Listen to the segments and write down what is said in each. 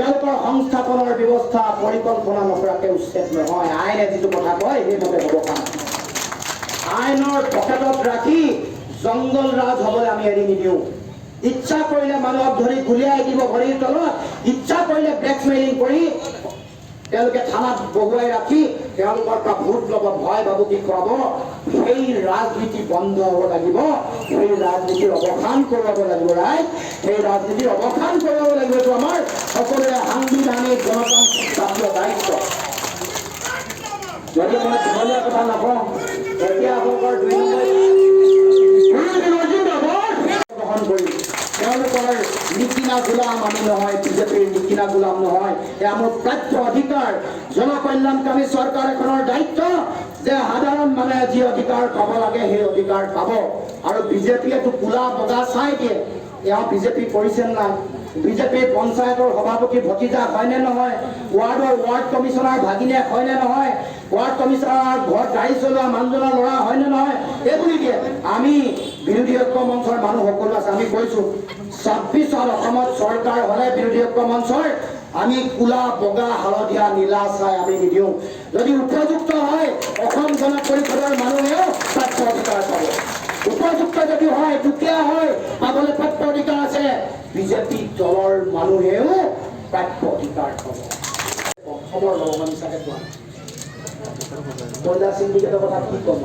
তেওঁলোকৰ সংস্থাপনৰ ব্যৱস্থা, পৰিকল্পনা নকৰাকে উচ্ছেদ নহয়। আইনে যিটো কথা কয়, সেইমতে হ'ব কাম। আইনৰ পকেটত ৰাখি জংগল ৰাজ হ'বলৈ আমি এৰি নিদিওঁ। ইচ্ছা কৰিলে মানুহক ধৰি গুলিয়াই দিব ভৰিৰ তলত। ইচ্ছা কৰিলে ব্লেকমেইলিং কৰি তেওঁলোকে থানাত বহুৱাই ৰাখি তেওঁলোকৰ ভোট ল'ব ভয় ভাবুকি খুৱাব সেই ৰাজনীতি বন্ধ হ'ব লাগিব, সেই ৰাজনীতিৰ অৱসান কৰোৱাব লাগিব ৰাইজ সেই ৰাজনীতিৰ অৱসান কৰোৱাব লাগিব এইটো আমাৰ সকলোৰে সাংবিধানিক গণতান্ত্ৰিক জাতীয় দায়িত্ব। যদি মই কথা নকওঁ এতিয়া আপোনালোকৰ দুই নম্বৰ গ্ৰহণ কৰি তেওঁলোকৰ নিকিনা গোলাম আমি নহয় বিজেপিৰ নিকিনা গোলাম নহয় এয়া মোৰ প্ৰাপ্য অধিকাৰ জনকল্যাণকামী চৰকাৰ এখনৰ দায়িত্ব যে সাধাৰণ মানুহে যি অধিকাৰ পাব লাগে, সেই অধিকাৰ পাব। আৰু বিজেপিয়েতো কোলা বগা চাই দিয়ে এওঁ বিজেপি কৰিছে না বিজেপিৰ পঞ্চায়তৰ সভাপতি ভতিজা হয়নে নহয়? ৱাৰ্ডৰ ৱাৰ্ড কমিশ্যনাৰ ভাগিনীয়েক হয়নে নহয়? ৱাৰ্ড কমিশ্যনাৰ ঘৰত গাড়ী চলোৱা মানুহজনৰ ল'ৰা হয়নে নহয়? এইবুলি দিয়ে। আমি বিৰোধী ঐক্য মঞ্চৰ মানুহ সকলো আছে আমি কৈছো ছাব্বিছত অসমত চৰকাৰ হ'লে বিৰোধী ঐক্য মঞ্চৰ আমি কোলা বগা হালধীয়া নীলা চাই আমি নিদিওঁ। যদি উপযুক্ত হয় অসম গণ পৰিষদৰ মানুহেও তাত অধিকাৰ পাব উপযুক্ত যদি হয়, দুখীয়া হয় পাবলৈ প্ৰাপ্য অধিকাৰ আছে। বিজেপি দলৰ মানুহেও প্ৰাপ্য অধিকাৰ পাব। ল'ব মই কোৱা কয়লা চিণ্ডিকেটৰ কথা কি ক'ম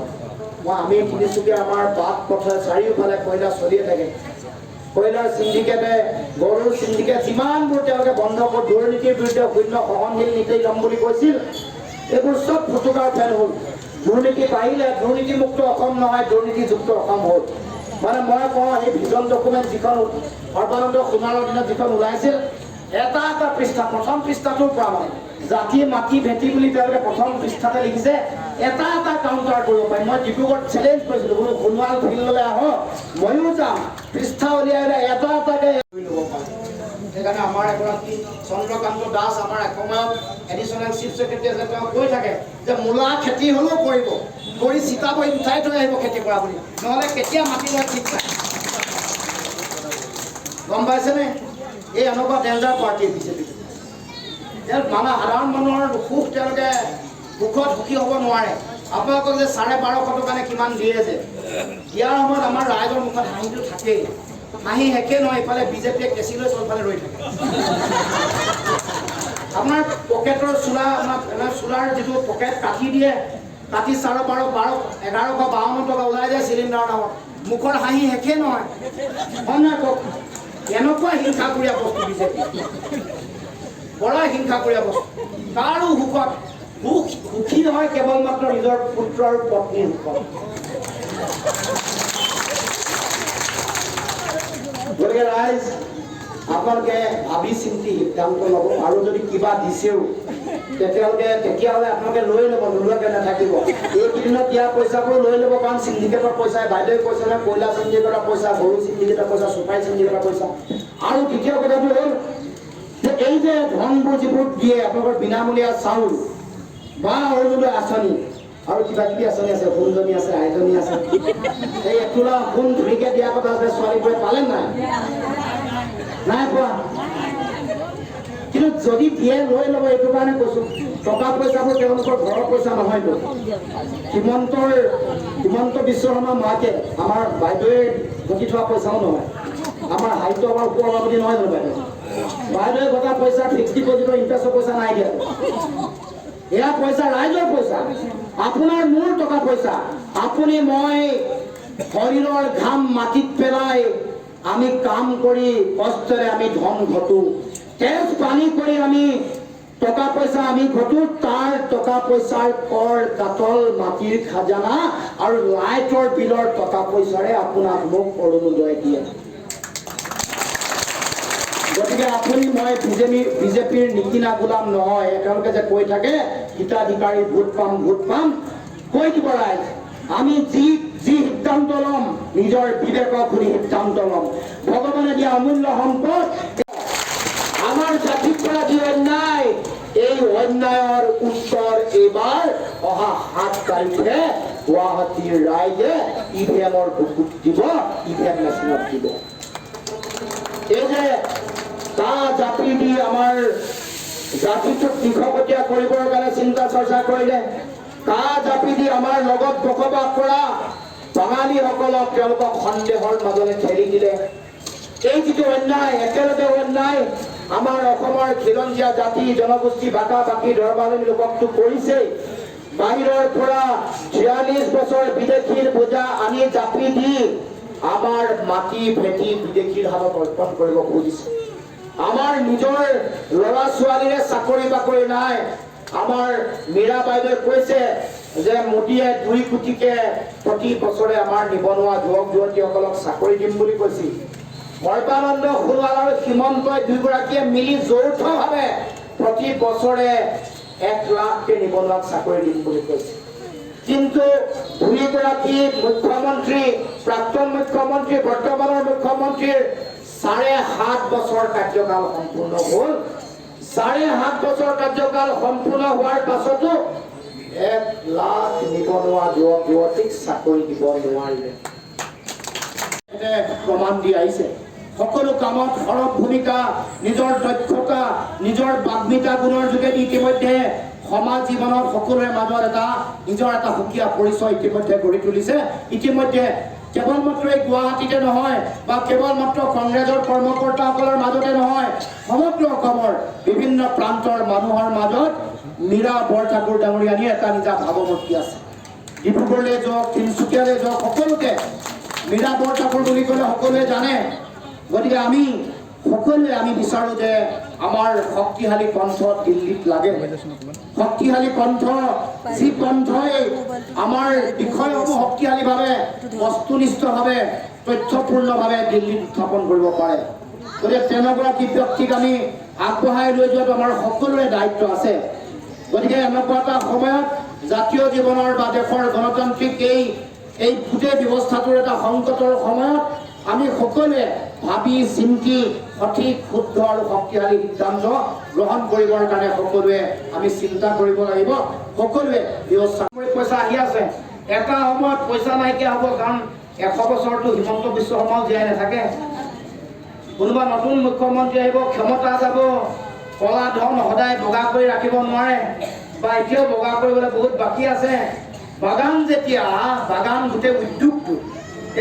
মই আমি তিনিচুকীয়া আমাৰ বাট পথে চাৰিওফালে কয়লা চলিয়ে থাকে। কয়লাৰ চিণ্ডিকেটে গৰুৰ চিণ্ডিকেট যিমানবোৰ তেওঁলোকে বন্ধ কৰি দুৰ্নীতিৰ বিৰুদ্ধে শূন্য সহনশীল নীতি ল'ম বুলি কৈছিল, এইবোৰ চব ফুটুকাৰ ফেন হ'ল। দুৰ্নীতি বাঢ়িলে দুৰ্নীতিমুক্ত অসম নহয় দুৰ্নীতিযুক্ত অসম হ'ল। মানে মই কওঁ এই ভিজন ডকুমেণ্ট যিখন সৰ্বানন্দ সোণোৱালৰ দিনত যিখন ওলাইছিল, এটা এটা পৃষ্ঠা, প্ৰথম পৃষ্ঠাটোৰ পৰা মানে জাতি, মাটি, ভেটি বুলি তেওঁলোকে প্ৰথম পৃষ্ঠাতে লিখিছে, এটা এটা কাউণ্টাৰ কৰিব পাৰি। মই ডিব্ৰুগড়ত চেলেঞ্জ কৰিছিলোঁ, বোলো সোণোৱাল ফিল্ডলৈ আহক ময়ো যাম, পৃষ্ঠা উলিয়াই এটা এটাকে সেইকাৰণে আমাৰ এগৰাকী চন্দ্ৰকান্ত দাস আমাৰ এসময়ত এডিশ্যনেল চিফ ছেক্ৰেটাৰী আছে তেওঁ কৈ থাকে যে মূলা খেতি হ'লেও কৰিব কৰি চিতাবৈ উঠাই থৈ আহিব খেতি কৰা বুলি। নহ'লে কেতিয়া মাটি লয় ঠিক নাই। গম পাইছেনে? এই এনেকুৱা ডেঞ্জাৰ পাৰ্টি বিজেপি মানে সাধাৰণ মানুহৰ সুখ তেওঁলোকে সুখত সুখী হ'ব নোৱাৰে। আপোনালোকক যে চাৰে বাৰশ টকা নে কিমান দিয়ে যে। দিয়াৰ সময়ত আমাৰ ৰাইজৰ মুখত হাঁহিটো থাকেই। হাঁহি শেষে নহয় ইফালে বিজেপিয়ে কেঁচি লৈ চলফালে ৰৈ থাকে। আপোনাৰ পকেটৰ চোলা আপোনাৰ চোলাৰ যিটো পকেট কাটি দিয়ে কাটি চাৰে বাৰ বাৰ এঘাৰশ বাৱন্ন টকা ওলাই যায় চিলিণ্ডাৰৰ নামত। মুখৰ হাঁহি শেষে নহয়। হয় নহয় কওক? এনেকুৱা হিংসাকুৰীয়া বস্তু বিজেপি। বৰা হিংসাকুৰীয়া বস্তু। কাৰো সুখত সুখ সুখী নহয় কেৱল মাত্ৰ নিজৰ পুত্ৰ আৰু পত্নীৰ সুখত। ৰাইজ আপোনালোকে ভাবি চিন্তি সিদ্ধান্ত ল'ব আৰু যদি কিবা দিছেও তেতিয়ালৈকে তেতিয়াহ'লে আপোনালোকে লৈ ল'ব, নোলোৱাকৈ নাথাকিব। এইকেইদিনত দিয়া পইচাবোৰ লৈ ল'ব কাৰণ চিণ্ডিকেটৰ পইচা বাইদেৱে কৈছে নহয়, কয়লা চিণ্ডিকেটৰ পইচা গৰু চিণ্ডিকেটৰ পইচা চুপাৰী চিণ্ডিকেটৰ পইচা। আৰু দ্বিতীয় কথাটো হ'ল যে এই যে ধনবোৰ যিবোৰ দিয়ে, আপোনালোকৰ বিনামূলীয়া চাউল বা অৰুণোদয় আঁচনি আৰু কিবা কিবি আঁচনি আছে? সোণজনী আছে আইজনী আছে? এই এতোলা সোণ ধুনীয়াকৈ দিয়া কথা আছে, ছোৱালীবোৰে পালে নাই? নাই পোৱা? কিন্তু যদি দিয়ে, লৈ ল'ব, এইটো কাৰণে কৈছো। টকা পইচাবোৰ তেওঁলোকৰ ঘৰৰ পইচা নহয়তো হিমন্তৰ হিমন্ত বিশ্ব শৰ্মা মাকে আমাৰ বাইদেৱে ঘটি থোৱা পইচাও নহয়। আমাৰ সাহিত্য আমাৰ উপ সভাপতি নহয় জানো বাইদেউ? বাইদেৱে ঘটা পইচা ফিক্স ডিপজিটৰ ইণ্টাৰেষ্টৰ পইচা নাই দিয়া। এয়া পইচা ৰাইজৰ পইচা আপোনাৰ মোৰ টকা পইচা আপুনি মই শৰীৰৰ ঘাম মাটিত পেলাই আমি কাম কৰি কষ্টেৰে আমি ধন ঘটো। তেজ পানী কৰি আমি টকা পইচা আমি ঘটো, তাৰ টকা পইচাৰ কৰ কাতল মাটিৰ খাজানা আৰু লাইটৰ বিলৰ টকা পইচাৰে আপোনাক মোক অৰুণোদয় দিয়ে। গতিকে আপুনি মই বিজেপি বিজেপিৰ নিকিনা গোলাম নহয়। তেওঁলোকে যে কৈ থাকে, হিতাধিকাৰী ভোট পাম ভোট পাম, কৈ দিব ৰাইজ। আমি যি যি সিদ্ধান্ত ল'ম, নিজৰ বিবেকক সুধি সিদ্ধান্ত ল'ম। ভগৱানে দিয়া অমূল্য সম্পদ। আমাৰ জাতিৰ পৰা যি অন্যায়, এই অন্যায়ৰ উত্তৰ এইবাৰ অহা সাত তাৰিখে গুৱাহাটীৰ ৰাইজে ই ভি বুকুত দিব ই মেচিনত দিব। এই যে তা জাপি দি আমাৰ জাতিটোক দীঘপতীয়া কৰিবৰ কাৰণে চিন্তা চৰ্চা কৰিলে। কাহ জাপি দি আমাৰ লগত বসবাস কৰা বাঙালীসকলক তেওঁলোকক সন্দেহৰ মাজলৈ ঠেলি দিলে। এই যিটো অন্যায়, একেলগে অন্যায়, আমাৰ অসমৰ খিলঞ্জীয়া জাতি, জনগোষ্ঠী, ভাষা ভাষী ধৰ্মাৱলী লোককতো কৰিছেই বাহিৰৰ পৰা ছিয়াল্লিছ বছৰ বিদেশীৰ বোজা আনি জাপি দি আমাৰ মাটি ভেটি বিদেশীৰ হাতত অৰ্পণ কৰিব খুজিছে। আমাৰ নিজৰ ল'ৰা ছোৱালীৰে চাকৰি বাকৰি নাই। আমাৰ মীৰা বাইদেৱে কৈছে যে, মোদীয়ে দুই কোটিকে প্ৰতি বছৰে আমাৰ নিবনুৱা যুৱক যুৱতীসকলক চাকৰি দিম বুলি কৈছিল। সৰ্বানন্দ সোণোৱাল আৰু সীমন্তই দুয়োগৰাকীয়ে মিলি যৌথভাৱে প্ৰতি বছৰে এক লাখকে নিবনুৱাক চাকৰি দিম বুলি কৈছে। কিন্তু দুইগৰাকী মুখ্যমন্ত্ৰী, প্ৰাক্তন মুখ্যমন্ত্ৰী, বৰ্তমানৰ মুখ্যমন্ত্ৰীৰ চাৰে সাত বছৰ কাৰ্যকাল সম্পূৰ্ণ হ'ল। চাৰে সাত বছৰ কাৰ্যকাল সম্পূৰ্ণ হোৱাৰ পাছতো এক লাখ নিবনুৱা যুৱক, যুৱতীক চাকৰি দিব নোৱাৰিলে। এনে প্ৰমাণ দি আহিছে। সকলো কামত সৰব ভূমিকা, নিজৰ দক্ষতা, নিজৰ বাগ্মিতা গুণৰ যোগেদি ইতিমধ্যে সমাজ জীৱনত সকলোৰে মাজত এটা, নিজৰ এটা সুকীয়া পৰিচয় ইতিমধ্যে গঢ়ি তুলিছে। ইতিমধ্যে কেৱল মাত্ৰ এই গুৱাহাটীতে নহয় বা কেৱল মাত্ৰ কংগ্ৰেছৰ কৰ্মকৰ্তাসকলৰ মাজতে নহয়, সমগ্ৰ অসমৰ বিভিন্ন প্ৰান্তৰ মানুহৰ মাজত মীৰা বৰঠাকুৰ ডাঙৰীয়ানীৰ এটা নিজা ভাৱমূৰ্তি আছে। ডিব্ৰুগড়লৈ যাওক, তিনিচুকীয়ালৈ যাওক, সকলোতে মীৰা বৰঠাকুৰ বুলি ক'লে সকলোৱে জানে। গতিকে আমি সকলোৱে আমি বিচাৰোঁ যে আমাৰ শক্তিশালী কণ্ঠ দিল্লীত লাগে। শক্তিশালী কণ্ঠ, যি কণ্ঠই আমাৰ বিষয়সমূহ শক্তিশালীভাৱে, বস্তুনিষ্ঠভাৱে, তথ্যপূৰ্ণভাৱে দিল্লীত উত্থাপন কৰিব পাৰে। গতিকে তেনেগৰাকী ব্যক্তিক আমি আগবঢ়াই লৈ যোৱাটো আমাৰ সকলোৰে দায়িত্ব আছে। গতিকে এনেকুৱা এটা সময়ত জাতীয় জীৱনৰ বা দেশৰ গণতান্ত্ৰিক এই এই গোটেই ব্যৱস্থাটোৰ এটা সংকটৰ সময়ত আমি সকলোৱে ভাবি, চিন্তি সঠিক শুদ্ধ আৰু শক্তিশালী সিদ্ধান্ত গ্ৰহণ কৰিবৰ কাৰণে সকলোৱে আমি চিন্তা কৰিব লাগিব। সকলোৱে ব্যৱস্থা কৰি পইচা আহি আছে। এটা সময়ত পইচা নাইকিয়া হ'ব কাৰণ এশ বছৰটো হিমন্ত বিশ্ব শৰ্মাও জীয়াই নাথাকে। কোনোবা নতুন মুখ্যমন্ত্ৰী আহিব, ক্ষমতা যাব, কলা ধন সদায় বগা কৰি ৰাখিব নোৱাৰে বা এতিয়াও বগা কৰিবলৈ বহুত বাকী আছে। বাগান যেতিয়া, বাগান গোটেই উদ্যোগটো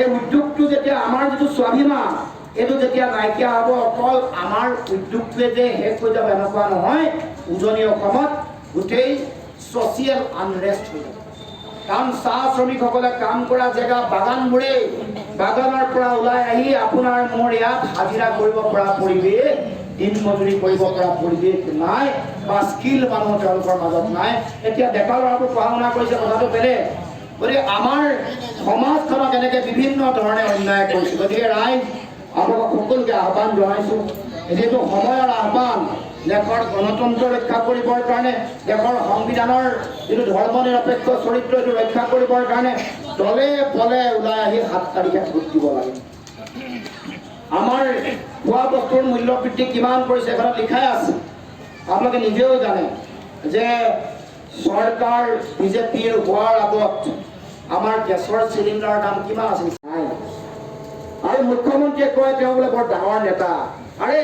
এই উদ্যোগটো যেতিয়া আমাৰ যিটো স্বাভিমান এইটো যেতিয়া নাইকিয়া হ'ব, অকল আমাৰ উদ্যোগটোৱে যে শেষ হৈ যাব এনেকুৱা নহয়, উজনি অসমত গোটেই ছ'চিয়েল আনৰেষ্ট হৈ যাব। কাৰণ চাহ শ্ৰমিকসকলে কাম কৰা জেগা বাগানবোৰেই বাগানৰ পৰা ওলাই আহি আপোনাৰ মোৰ ইয়াত হাজিৰা কৰিব পৰা পৰিৱেশ, দিন মজুৰি কৰিব পৰা পৰিৱেশ নাই, বা স্কিল মানুহ তেওঁলোকৰ মাজত নাই। এতিয়া ডেকা ল'ৰাবোৰ পঢ়া শুনা কৰিছে, কথাটো বেলেগ। গতিকে আমাৰ সমাজখনক এনেকে বিভিন্ন ধৰণে অন্যায় কৰিছে। গতিকে ৰাইজ আপোনালোকক সকলোকে আহ্বান জনাইছোঁ। যিহেতু সময়ৰ আহ্বান, দেশৰ গণতন্ত্ৰ ৰক্ষা কৰিবৰ কাৰণে, দেশৰ সংবিধানৰ যিটো ধৰ্ম নিৰপেক্ষ চৰিত্ৰ এইটো ৰক্ষা কৰিবৰ দলে বলে ওলাই আহি সাত তাৰিখে ভোট দিব লাগে। আমাৰ খোৱা বস্তুৰ মূল্য বৃদ্ধি কিমান কৰিছে এখনত লিখাই আছে। আপোনালোকে নিজেও জানে যে চৰকাৰ, বিজেপিৰ হোৱাৰ আগত আমাৰ গেছৰ চিলিণ্ডাৰৰ দাম কিমান আছিল? আৰু মুখ্যমন্ত্ৰীয়ে কয় তেওঁ বোলে বৰ ডাঙৰ নেতা। আৰে,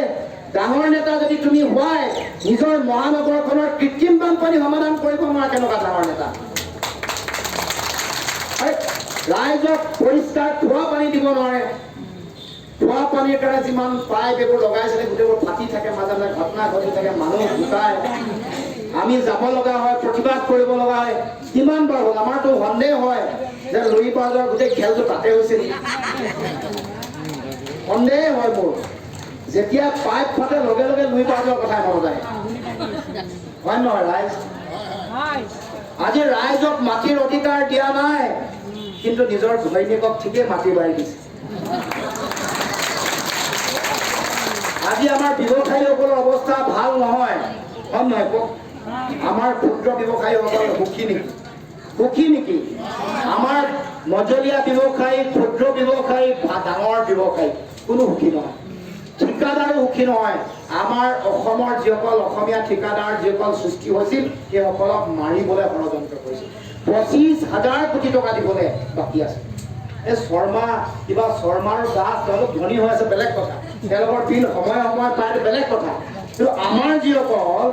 ডাঙৰ নেতা যদি তুমি হোৱাই, নিজৰ মহানগৰখনৰ কৃত্ৰিম বানপানী সমাধান কৰিব নোৱাৰা কেনেকুৱা ডাঙৰ নেতা? ৰাইজক পৰিষ্কাৰ খোৱা পানী দিব নোৱাৰে। খোৱা পানীৰ কাৰণে যিমান পাইপ এইবোৰ লগাইছিলে গোটেইবোৰ ফাটি থাকে, মাজে মাজে ঘটনা ঘটি থাকে, মানুহ ঢুকায় আমি যাব লগা হয়, প্ৰতিবাদ কৰিব লগা হয়। কিমান বাৰ হ'ল? আমাৰতো সন্দেহ হয় যে লুই পাৰ্জৰ গোটেই খেলটো তাতে হৈছিল। সন্দেহ হয় মোৰ। যেতিয়া পাইপ ফাটে, লগে লগে লুই পাৰ্জৰ কথাই মনত আহে। হয় নহয়, ৰাইজ? আজি ৰাইজক মাটিৰ অধিকাৰ দিয়া নাই, কিন্তু নিজৰ ঘৈণীয়েকক ঠিকেই মাটি বাঢ়ি দিছে। আজি আমাৰ ব্যৱসায়ীসকলৰ অৱস্থা ভালো নহয়, হয় নহয় কওক? আমাৰ ক্ষুদ্ৰ ব্যৱসায়ীসকল সুখী নেকি? সুখী নেকি? আমাৰ মজলীয়া ব্যৱসায়ী ক্ষুদ্ৰ ব্যৱসায়ী বা ডাঙৰ ব্যৱসায়ী কোনো সুখী নহয়। ঠিকাদাৰো সুখী নহয়। আমাৰ অসমৰ যিসকল অসমীয়া ঠিকাদাৰ যিসকল সৃষ্টি হৈছিল সেইসকলক মাৰিবলৈ ষড়যন্ত্ৰ কৰিছিল। পঁচিছ হাজাৰ কোটি টকা দিবলৈ বাকী আছে। এই শৰ্মা কিবা শৰ্মা আৰু দাস তেওঁলোক ধনী হৈ আছে বেলেগ কথা। তেওঁলোকৰ বিল সময়ে সময়ে পায় বেলেগ কথা। কিন্তু আমাৰ যিসকল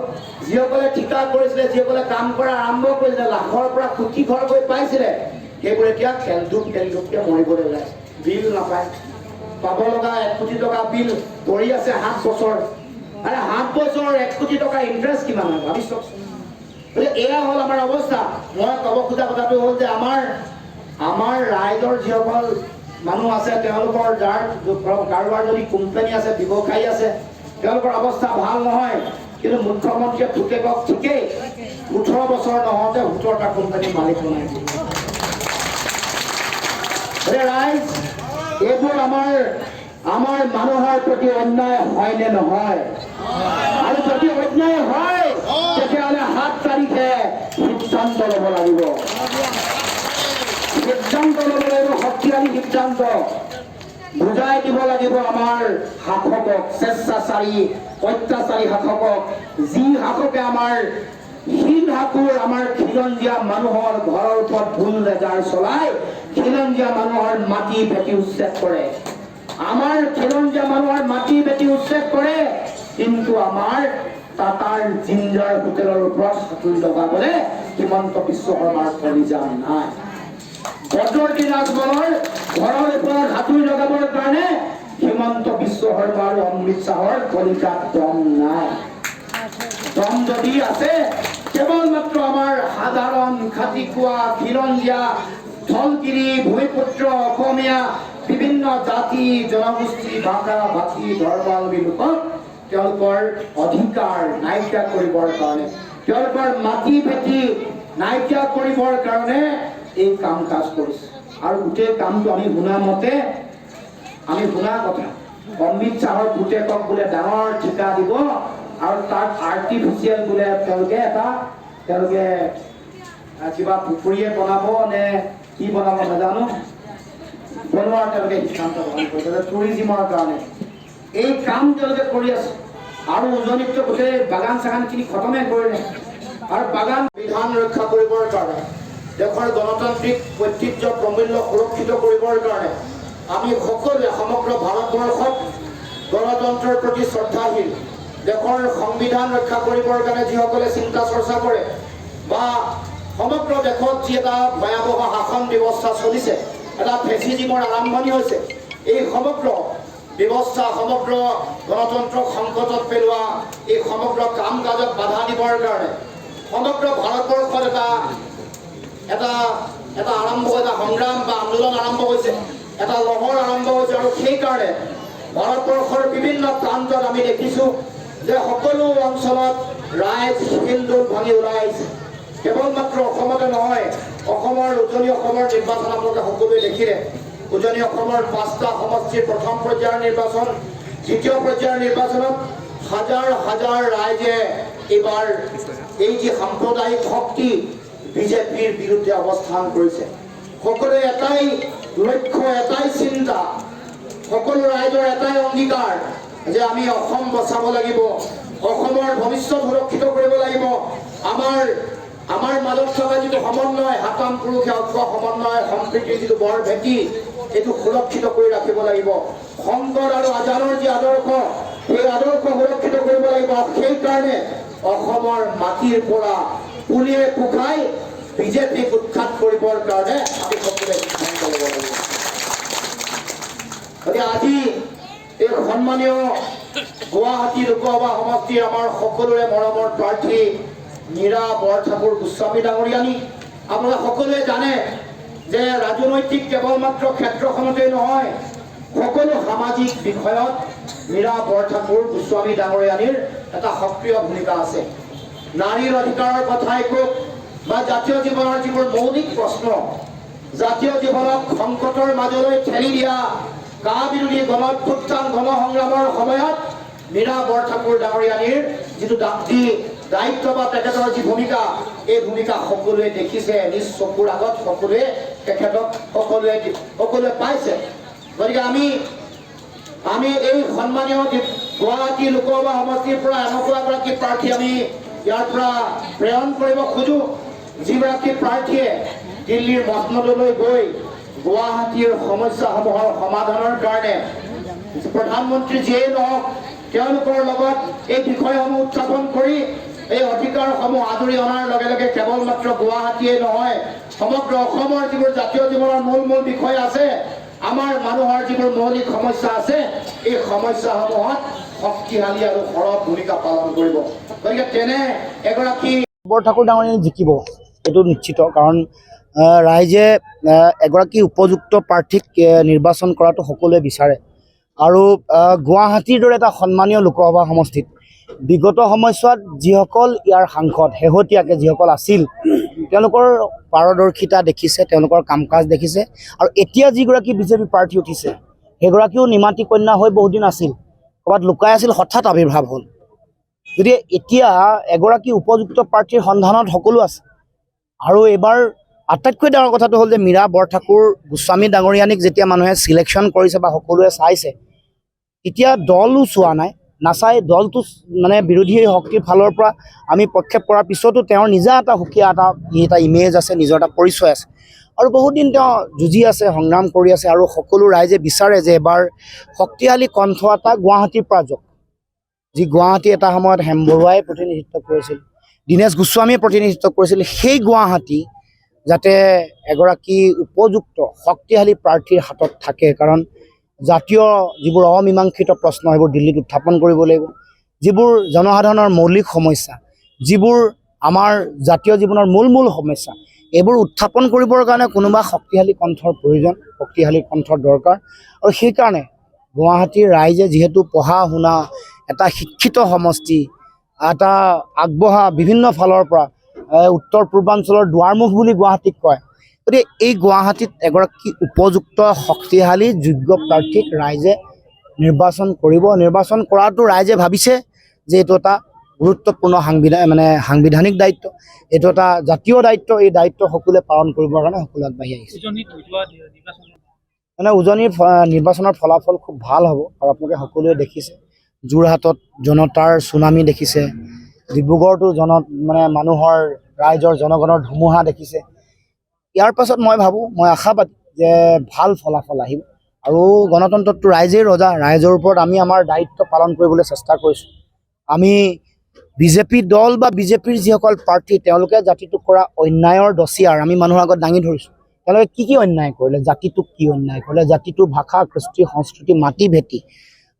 যিসকলে ঠিকা কৰিছিলে যিসকলে কাম কৰা আৰম্ভ কৰিছিলে লাখৰ পৰা কোটি ঘৰ গৈ পাইছিলে সেইবোৰ এতিয়া খেলধূপ খেলধূপকে মৰিবলৈ ওলাইছে বিল নাপায়। পাব লগা এক কোটি টকা বিল পৰি আছে সাত বছৰ। আৰে সাত বছৰ এক কোটি টকা ইণ্টাৰেষ্ট কিমান হয় ভাবি চাওকচোন গতিকে এয়া হ'ল আমাৰ অৱস্থা। মই ক'ব খোজা কথাটো হ'ল যে আমাৰ আমাৰ ৰাইজৰ যিসকল মানুহ আছে, তেওঁলোকৰ যাৰ কাৰোবাৰ যদি কোম্পানী আছে, ব্যৱসায়ী আছে, তেওঁলোকৰ অৱস্থা ভালো নহয়। কিন্তু মুখ্যমন্ত্ৰীয়ে পুতেকক ঠিকেই। ওঠৰ বছৰ নহওঁতে সোতৰটা কোম্পানীৰ মালিক বনাই গতিকে ৰাইজ এইবোৰ আমাৰ আমাৰ মানুহৰ প্ৰতি অন্যায় হয় নে নহয়? আৰু যদি অন্যায় হয় তেতিয়াহ'লে সাত তাৰিখে সিদ্ধান্ত ল'ব লাগিব। সিদ্ধান্ত ল'ব লাগিব শক্তিশালী সিদ্ধান্ত। বুজাই দিব লাগিব আমাৰ শাসকক স্বেচ্ছাচাৰী অত্যাচাৰী শাসকক। যি শাসকে আমাৰ শিল হাকুৰ আমাৰ খিলঞ্জীয়া মানুহৰ ঘৰৰ ওপৰত ভুল লেজাৰ চলাই খিলঞ্জীয়া মানুহৰ মাটি ভেটি উচ্ছেদ কৰে আমাৰ খিলঞ্জীয়া মানুহৰ মাটি ভেটি উচ্ছেদ কৰে কিন্তু আমাৰ টাটাৰ জিঞ্জাৰ হোটেলৰ ওপৰত সাঁতুৰি লগাবলৈ হিমন্ত বিশ্ব শৰ্মাৰ কলিজা নাই। বদৰুদ্দি ৰাজবলৰ ঘৰৰ ওপৰত হাতুৰি লগাবৰ কাৰণে হিমন্ত বিশ্ব শৰ্মা আৰু অমৃত শ্বাহৰ কলিকাত দম নাই। দম যদি আছে কেৱল মাত্ৰ আমাৰ সাধাৰণ খাতিকুৱা খিলঞ্জীয়া ঢলগিৰি ভূমিপুত্ৰ অসমীয়া বিভিন্ন জাতি, জনগোষ্ঠী ভাষা ভাষী ধৰ্মাৱলম্বী লোকক তেওঁলোকৰ অধিকাৰ নাইকিয়া কৰিবৰ কাৰণে, তেওঁলোকৰ মাটি ভেটি নাইকিয়া কৰিবৰ কাৰণে এই কাম কাজ কৰিছে। আৰু গোটেই কামটো আমি শুনা মতে, আমি শুনা কথা, অমিত শ্বাহৰ পুতেকক বোলে ডাঙৰ ঠিকা দিব আৰু তাত আৰ্টিফিচিয়েল বোলে তেওঁলোকে এটা, তেওঁলোকে কিবা পুখুৰীয়ে বনাব নে কি কৰিছে টুৰিজিমৰ এই কাম তেওঁলোকে কৰি আছে আৰু উজনিতটো গোটেই বাগান চাগানখিনি খতমে কৰিলে আৰু বাগান বিধান ৰক্ষা কৰিবৰ কাৰণে, দেশৰ গণতান্ত্ৰিক ঐতিহ্য প্ৰমূল্য সুৰক্ষিত কৰিবৰ কাৰণে, আমি সকলোৱে সমগ্ৰ ভাৰতবৰ্ষত গণতন্ত্ৰৰ প্ৰতি শ্ৰদ্ধাশীল, দেশৰ সংবিধান ৰক্ষা কৰিবৰ কাৰণে যিসকলে চিন্তা চৰ্চা কৰে, বা সমগ্ৰ দেশত যি এটা ভয়াৱহ শাসন ব্যৱস্থা চলিছে এটা ফেচিজিমৰ আৰম্ভণি হৈছে এই সমগ্ৰ ব্যৱস্থা সমগ্ৰ গণতন্ত্ৰক সংকটত পেলোৱা এই সমগ্ৰ কাম কাজত বাধা দিবৰ কাৰণে সমগ্ৰ ভাৰতবৰ্ষত এটা এটা এটা আৰম্ভ এটা সংগ্ৰাম বা আন্দোলন আৰম্ভ হৈছে এটা লহৰ আৰম্ভ হৈছে আৰু সেইকাৰণে ভাৰতবৰ্ষৰ বিভিন্ন প্ৰান্তত আমি দেখিছোঁ যে সকলো অঞ্চলত ৰাইজ শিলদোল ভাঙি ওলাই আহিছে। কেৱল অসমতে নহয়, অসমৰ উজনি অসমৰ নিৰ্বাচন আপোনালোকে সকলোৱে দেখিলে। উজনি অসমৰ পাঁচটা সমষ্টিৰ প্ৰথম পৰ্যায়ৰ নিৰ্বাচন, দ্বিতীয় পৰ্যায়ৰ নিৰ্বাচনত হাজাৰ হাজাৰ ৰাইজে এইবাৰ এই যি সাম্প্ৰদায়িক শক্তি বিজেপিৰ বিৰুদ্ধে অৱস্থান কৰিছে। সকলোৱে এটাই লক্ষ্য, এটাই চিন্তা, সকলো ৰাইজৰ এটাই অংগীকাৰ যে আমি অসম বচাব লাগিব, অসমৰ ভৱিষ্যত সুৰক্ষিত কৰিব লাগিব। আমাৰ আমাৰ মাজত থকা যিটো সমন্বয় হাতাম পুৰুষে ঐক্য সমন্বয় সম্প্ৰীতিৰ যিটো বৰ ভেটি এইটো সুৰক্ষিত কৰি ৰাখিব লাগিব। শংকৰ আৰু আজানৰ যি আদৰ্শ সেই আদৰ্শ সুৰক্ষিত কৰিব লাগিব। সেইকাৰণে অসমৰ মাটিৰ পৰা পুলিয়ে পোখাই বিজেপিক উৎখাত কৰিবৰ কাৰণে আমি সকলোৱে সিদ্ধান্ত ল'ব লাগিব। গতিকে আজি এই সন্মানীয় গুৱাহাটী লোকসভা সমষ্টিৰ আমাৰ সকলোৰে মৰমৰ প্ৰাৰ্থী মীৰা বৰঠাকুৰ গোস্বামী ডাঙৰীয়ানী। আপোনালোকে সকলোৱে জানে যে ৰাজনৈতিক কেৱল মাত্ৰ ক্ষেত্ৰখনতেই নহয় সকলো সামাজিক বিষয়ত মীৰা বৰঠাকুৰ গোস্বামী ডাঙৰীয়ানীৰ এটা সক্ৰিয় ভূমিকা আছে। নাৰীৰ অধিকাৰৰ কথাই কওক বা জাতীয় জীৱনৰ যিবোৰ মৌলিক প্ৰশ্ন জাতীয় জীৱনক সংকটৰ মাজলৈ ঠেলি দিয়া কা বিৰোধী গণ অভ্যুত্থান গণ সংগ্ৰামৰ সময়ত মীৰা বৰঠাকুৰ ডাঙৰীয়ানীৰ যিটো যি দায়িত্ব বা তেখেতৰ যি ভূমিকা, এই ভূমিকা সকলোৱে দেখিছে, নিজ চকুৰ আগত সকলোৱে তেখেতক সকলোৱে সকলোৱে পাইছে। গতিকে আমি আমি এই সন্মানীয় গুৱাহাটী লোকসভা সমষ্টিৰ পৰা এনেকুৱা এগৰাকী প্ৰাৰ্থী আমি ইয়াৰ পৰা প্ৰেৰণ কৰিব খোজো। যিগৰাকী প্ৰাৰ্থীয়ে দিল্লীৰ মচনদলৈ গৈ গুৱাহাটীৰ সমস্যাসমূহৰ সমাধানৰ কাৰণে প্ৰধানমন্ত্ৰী যিয়েই নহওক তেওঁলোকৰ লগত এই বিষয়সমূহ উত্থাপন কৰি এই অধিকাৰসমূহ আদৰি অনাৰ লগে লগে কেৱল মাত্ৰ গুৱাহাটীয়ে নহয়, সমগ্ৰ অসমৰ যিবোৰ জাতীয় জীৱনৰ মূল মূল বিষয় আছে, আমাৰ মানুহৰ যিবোৰ মৌলিক সমস্যা আছে, এই সমস্যাসমূহত শক্তিশালী আৰু সৰব ভূমিকা পালন কৰিব। গতিকে তেনে এগৰাকী বৰ ঠাকুৰ ডাঙৰীয়াই জিকিব, এইটো নিশ্চিত। কাৰণ ৰাইজে এগৰাকী উপযুক্ত প্ৰাৰ্থীক নিৰ্বাচন কৰাটো সকলোৱে বিচাৰে। আৰু গুৱাহাটীৰ দৰে এটা সন্মানীয় লোকসভা সমষ্টিত বিগত সময়ছোৱাত যিসকল ইয়াৰ সাংসদ শেহতীয়াকৈ যিসকল আছিল তেওঁলোকৰ পাৰদৰ্শিতা দেখিছে তেওঁলোকৰ কাম কাজ দেখিছে আৰু এতিয়া যিগৰাকী বিজেপি প্ৰাৰ্থী উঠিছে সেইগৰাকীও নিমাতী কন্যা হৈ বহুদিন আছিল ক'ৰবাত লুকাই আছিল হঠাৎ আৱিৰ্ভাৱ হ'ল। গতিকে এতিয়া এগৰাকী উপযুক্ত প্ৰাৰ্থীৰ সন্ধানত সকলো আছে। আৰু এইবাৰ আটাইতকৈ ডাঙৰ কথাটো হ'ল যে মীৰা বৰঠাকুৰ গোস্বামী ডাঙৰীয়ানীক যেতিয়া মানুহে চিলেকশ্যন কৰিছে বা সকলোৱে চাইছে তেতিয়া দলো চোৱা নাই। নাচাই দলটো মানে বিৰোধী শক্তিৰ ফালৰ পৰা আমি প্ৰক্ষেপ কৰাৰ পিছতো তেওঁৰ নিজা এটা সুকীয়া এটা এটা ইমেজ আছে, নিজৰ এটা পৰিচয় আছে। আৰু বহুত দিন তেওঁ যুঁজি আছে, সংগ্ৰাম কৰি আছে আৰু সকলো ৰাইজে বিচাৰে যে এবাৰ শক্তিশালী কণ্ঠ এটা গুৱাহাটীৰ পৰা যাওক। যি গুৱাহাটী এটা সময়ত হেম বৰুৱাই প্ৰতিনিধিত্ব কৰিছিল, দীনেশ গোস্বামীয়ে প্ৰতিনিধিত্ব কৰিছিল, সেই গুৱাহাটী যাতে এগৰাকী উপযুক্ত, শক্তিশালী প্ৰাৰ্থীৰ হাতত থাকে। কাৰণ জাতীয় যিবোৰ অমীমাংসিত প্ৰশ্ন সেইবোৰ দিল্লীত উত্থাপন কৰিব লাগিব। যিবোৰ জনসাধাৰণৰ মৌলিক সমস্যা যিবোৰ আমাৰ জাতীয় জীৱনৰ মূল মূল সমস্যা এইবোৰ উত্থাপন কৰিবৰ কাৰণে কোনোবা শক্তিশালী কণ্ঠৰ প্ৰয়োজন শক্তিশালী কণ্ঠৰ দৰকাৰ। আৰু সেইকাৰণে গুৱাহাটীৰ ৰাইজে যিহেতু পঢ়া শুনা এটা শিক্ষিত সমষ্টি এটা আগবঢ়া বিভিন্ন ফালৰ পৰা উত্তৰ পূৰ্বাঞ্চলৰ দুৱাৰমুখ বুলি গুৱাহাটীক কয় গতিকে এই গুৱাহাটীত এগৰাকী উপযুক্ত শক্তিশালী যোগ্য প্ৰাৰ্থীক ৰাইজে নিৰ্বাচন কৰিব। নিৰ্বাচন কৰাটো ৰাইজে ভাবিছে যে এইটো এটা গুৰুত্বপূৰ্ণ সাংবিধান মানে সাংবিধানিক দায়িত্ব। এইটো এটা জাতীয় দায়িত্ব। এই দায়িত্ব সকলোৱে পালন কৰিবৰ কাৰণে সকলো আগবাঢ়ি আহিছে। মানে উজনিৰ নিৰ্বাচনৰ ফলাফল খুব ভালো হ'ব আৰু আপোনালোকে সকলোৱে দেখিছে। যোৰহাটত জনতাৰ চুনামি দেখিছে। ডিব্ৰুগড়তো জন মানে মানুহৰ ৰাইজৰ জনগণৰ ধুমুহা দেখিছে। ইয়াৰ পাছত মই ভাবোঁ মই আশাবাদী যে ভাল ফলাফল আহিব। আৰু গণতন্ত্ৰতটো ৰাইজেই ৰজা ৰাইজৰ ওপৰত আমি আমাৰ দায়িত্ব পালন কৰিবলৈ চেষ্টা কৰিছোঁ। আমি বিজেপি দল বা বিজেপিৰ যিসকল প্ৰাৰ্থী তেওঁলোকে জাতিটোক কৰা অন্যায়ৰ দচিয়াৰ আমি মানুহৰ আগত দাঙি ধৰিছোঁ। তেওঁলোকে কি কি অন্যায় কৰিলে? জাতিটোক কি অন্যায় কৰিলে? জাতিটোৰ ভাষা কৃষ্টি সংস্কৃতি মাটি ভেটি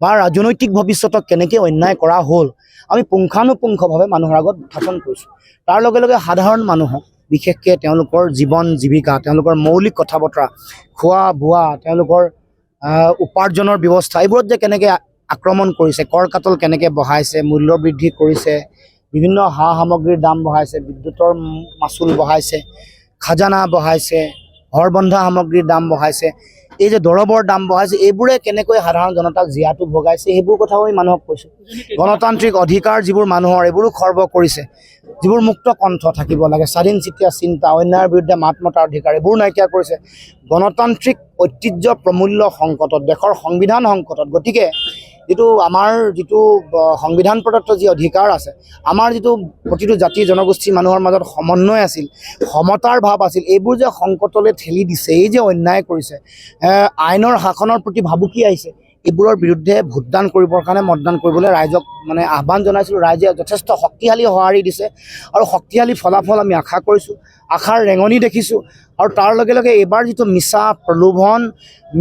বা ৰাজনৈতিক ভৱিষ্যতক কেনেকৈ অন্যায় কৰা হ'ল? আমি পুংখানুপুংখভাৱে মানুহৰ আগত উত্থাপন কৰিছোঁ। তাৰ লগে লগে সাধাৰণ মানুহক বিশেষকৈ তেওঁলোকৰ জীৱন জীৱিকা, তেওঁলোকৰ মৌলিক কথা বতৰা খোৱা, বোৱা, তেওঁলোকৰ উপাৰ্জনৰ ব্যৱস্থা, এইবোৰত যে কেনেকৈ আক্ৰমণ কৰিছে কৰ কাটল কেনেকৈ বঢ়াইছে মূল্য বৃদ্ধি কৰিছে, বিভিন্ন সা সামগ্ৰীৰ দাম বঢ়াইছে বিদ্যুতৰ মাচুল বঢ়াইছে খাজানা বঢ়াইছে ঘৰ বন্ধা সামগ্ৰীৰ দাম বঢ়াইছে এই যে দৰৱৰ দাম বঢ়াইছে এইবোৰে কেনেকৈ সাধাৰণ জনতাক জীয়াটো ভগাইছে সেইবোৰ কথাও আমি মানুহক কৈছোঁ। গণতান্ত্ৰিক অধিকাৰ যিবোৰ মানুহৰ এইবোৰো খৰ্ব কৰিছে। যিবোৰ মুক্ত কণ্ঠ থাকিব লাগে স্বাধীন চিতীয়া চিন্তা অন্যায়ৰ বিৰুদ্ধে মাত মতাৰ অধিকাৰ এইবোৰ নাইকিয়া কৰিছে। গণতান্ত্ৰিক ঐতিহ্য প্ৰমূল্য সংকটত দেশৰ সংবিধান সংকটত গতিকে যিটো আমাৰ যিটো সংবিধান প্ৰদত্ত যি অধিকাৰ আছে, আমাৰ যিটো প্ৰতিটো জাতি, জনগোষ্ঠী, মানুহৰ মাজত সমন্বয় আছিল, সমতাৰ ভাৱ আছিল, এইবোৰ যে সংকটলৈ ঠেলি দিছে, এই যে অন্যায় কৰিছে আইনৰ শাসনৰ প্ৰতি ভাবুকি আহিছে, এইবোৰৰ বিৰুদ্ধে ভোটদান কৰিবৰ কাৰণে মতদান কৰিবলৈ ৰাইজক মানে আহ্বান জনাইছিলোঁ, ৰাইজে যথেষ্ট শক্তিশালী সঁহাৰি দিছে আৰু শক্তিশালী ফলাফল আমি আশা কৰিছোঁ। আশাৰ ৰেঙনি দেখিছোঁ। আৰু তাৰ লগে লগে এইবাৰ যিটো মিছা প্ৰলোভন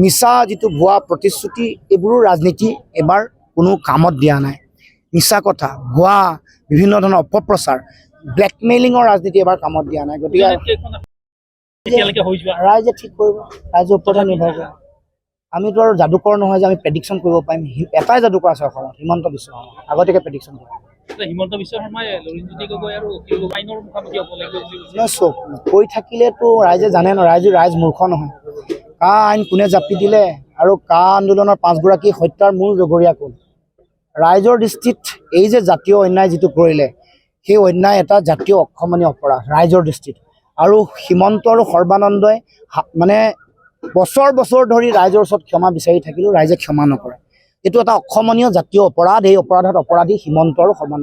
মিছা যিটো ভুৱা প্ৰতিশ্ৰুতি এইবোৰো ৰাজনীতি এইবাৰ কোনো কামত দিয়া নাই। মিছা কথা ভুৱা বিভিন্ন ধৰণৰ অপপ্ৰচাৰ ব্লেকমেইলিঙৰ ৰাজনীতি এবাৰ কামত দিয়া নাই। গতিকে ৰাইজে ঠিক কৰিব ৰাইজৰ ওপৰতহে নিৰ্ভৰ কৰে। আমিতো আৰু যাদুকৰ নহয় যে আমি প্ৰেডিকশ্যন কৰিব পাৰিম। এটাই যাদুকৰ আছে অসমত হিমন্ত বিশ্ব শৰ্মা আগতীয়াকৈ প্ৰেডিকশ্যন কৰে। এতিয়া হিমন্ত চব কৈ থাকিলেতো ৰাইজে জানে ন ৰাইজ ৰাইজ মূৰ্খ নহয়। কা আইন কোনে জাপি দিলে আৰু কা আন্দোলনৰ পাঁচগৰাকী হত্যাৰ মূল জগৰীয়া কোন? ৰাইজৰ দৃষ্টিত এই যে জাতীয় অন্যায় যিটো কৰিলে, সেই অন্যায় এটা জাতীয় অক্ষমণী অপৰাধ, ৰাইজৰ দৃষ্টিত। আৰু সীমন্ত আৰু সৰ্বানন্দই মানে বছৰ বছৰ ধৰি ৰাইজৰ ওচৰত ক্ষমা বিচাৰি থাকিলেও ৰাইজে ক্ষমা নকৰে। এইটো এটা অক্ষমনীয় জাতীয় অপৰাধ এই অপৰাধত অপৰাধী সীমন্ত আৰু শৰ্মা।